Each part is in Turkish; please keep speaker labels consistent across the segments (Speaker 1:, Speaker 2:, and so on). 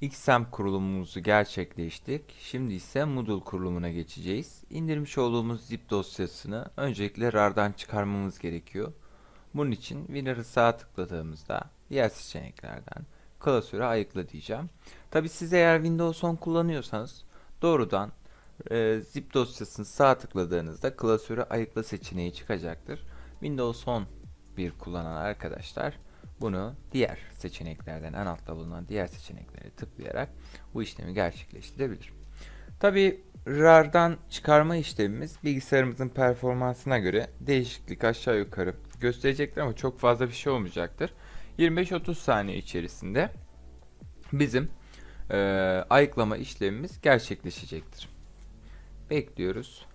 Speaker 1: XAMPP kurulumumuzu gerçekleştik. Şimdi ise Moodle kurulumuna geçeceğiz. İndirmiş olduğumuz zip dosyasını öncelikle RAR'dan çıkarmamız gerekiyor. Bunun için Winrar'ı sağ tıkladığımızda diğer seçeneklerden klasörü ayıkla diyeceğim. Tabi siz eğer Windows 10 kullanıyorsanız doğrudan e, zip dosyasını sağ tıkladığınızda klasörü ayıkla seçeneği çıkacaktır. Windows 10 bir kullanan arkadaşlar bunu diğer seçeneklerden en altta bulunan diğer seçeneklere tıklayarak bu işlemi gerçekleştirebilir. Tabi RAR'dan çıkarma işlemimiz bilgisayarımızın performansına göre değişiklik aşağı yukarı gösterecektir ama çok fazla bir şey olmayacaktır. 25-30 saniye içerisinde bizim e, ayıklama işlemimiz gerçekleşecektir. Bekliyoruz.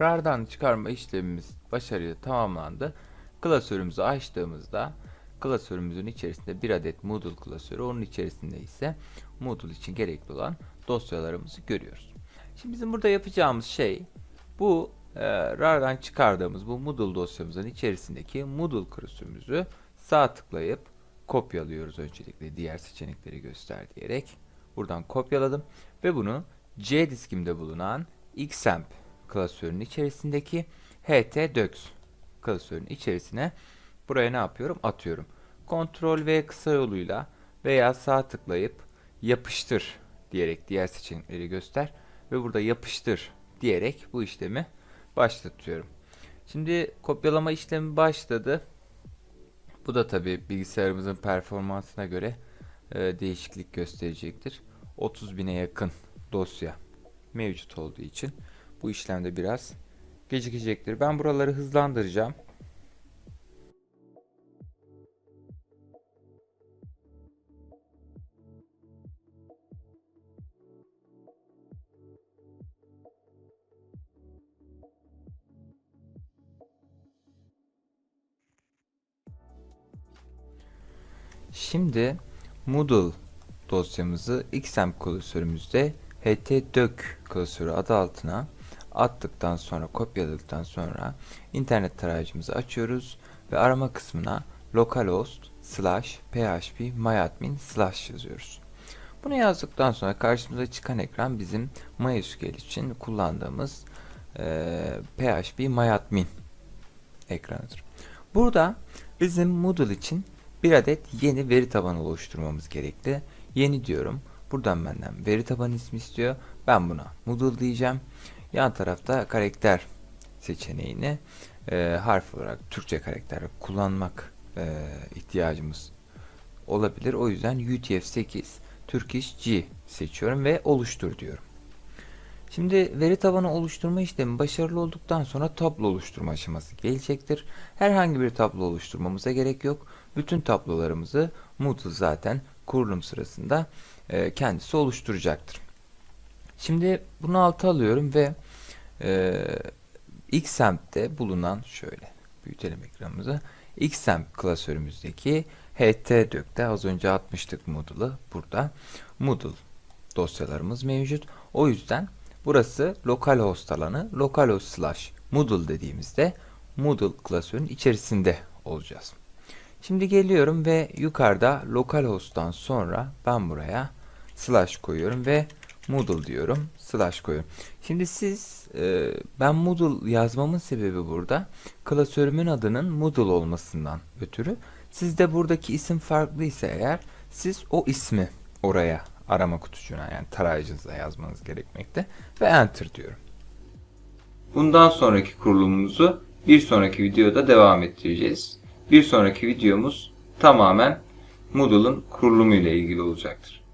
Speaker 1: RAR'dan çıkarma işlemimiz başarıyla tamamlandı. Klasörümüzü açtığımızda klasörümüzün içerisinde bir adet Moodle klasörü, onun içerisinde ise Moodle için gerekli olan dosyalarımızı görüyoruz. Şimdi bizim burada yapacağımız şey bu e, RAR'dan çıkardığımız bu Moodle dosyamızın içerisindeki Moodle klasörümüzü sağ tıklayıp kopyalıyoruz öncelikle diğer seçenekleri göster diyerek. Buradan kopyaladım ve bunu C diskimde bulunan XAMPP klasörün içerisindeki htdocs klasörün içerisine buraya ne yapıyorum? Atıyorum. Ctrl V kısa yoluyla veya sağ tıklayıp yapıştır diyerek diğer seçenekleri göster ve burada yapıştır diyerek bu işlemi başlatıyorum. Şimdi kopyalama işlemi başladı. Bu da tabi bilgisayarımızın performansına göre e, değişiklik gösterecektir. 30 bine yakın dosya mevcut olduğu için bu işlemde biraz gecikecektir. Ben buraları hızlandıracağım. Şimdi Moodle dosyamızı XAMPP klasörümüzde htdoc klasörü adı altına attıktan sonra kopyaladıktan sonra internet tarayıcımızı açıyoruz ve arama kısmına localhost slash php myadmin slash yazıyoruz. Bunu yazdıktan sonra karşımıza çıkan ekran bizim MySQL için kullandığımız e, php myadmin ekranıdır. Burada bizim Moodle için bir adet yeni veri tabanı oluşturmamız gerekli. Yeni diyorum. Buradan benden veri tabanı ismi istiyor. Ben buna Moodle diyeceğim. Yan tarafta karakter seçeneğini e, harf olarak Türkçe karakter kullanmak e, ihtiyacımız olabilir. O yüzden UTF-8 Turkish G seçiyorum ve oluştur diyorum. Şimdi veri tabanı oluşturma işlemi başarılı olduktan sonra tablo oluşturma aşaması gelecektir. Herhangi bir tablo oluşturmamıza gerek yok. Bütün tablolarımızı Moodle zaten kurulum sırasında e, kendisi oluşturacaktır. Şimdi bunu alta alıyorum ve e, XAMPP'te bulunan şöyle büyütelim ekranımızı. XAMPP klasörümüzdeki htdocs'te az önce atmıştık Moodle'ı burada. Moodle dosyalarımız mevcut. O yüzden burası localhost alanı localhost slash Moodle dediğimizde Moodle klasörün içerisinde olacağız. Şimdi geliyorum ve yukarıda localhost'tan sonra ben buraya slash koyuyorum ve Moodle diyorum. Slash koyuyorum. Şimdi siz e, ben Moodle yazmamın sebebi burada klasörümün adının Moodle olmasından ötürü. Sizde buradaki isim farklıysa eğer siz o ismi oraya arama kutucuğuna yani tarayıcınıza yazmanız gerekmekte ve enter diyorum. Bundan sonraki kurulumumuzu bir sonraki videoda devam ettireceğiz. Bir sonraki videomuz tamamen Moodle'ın kurulumu ile ilgili olacaktır.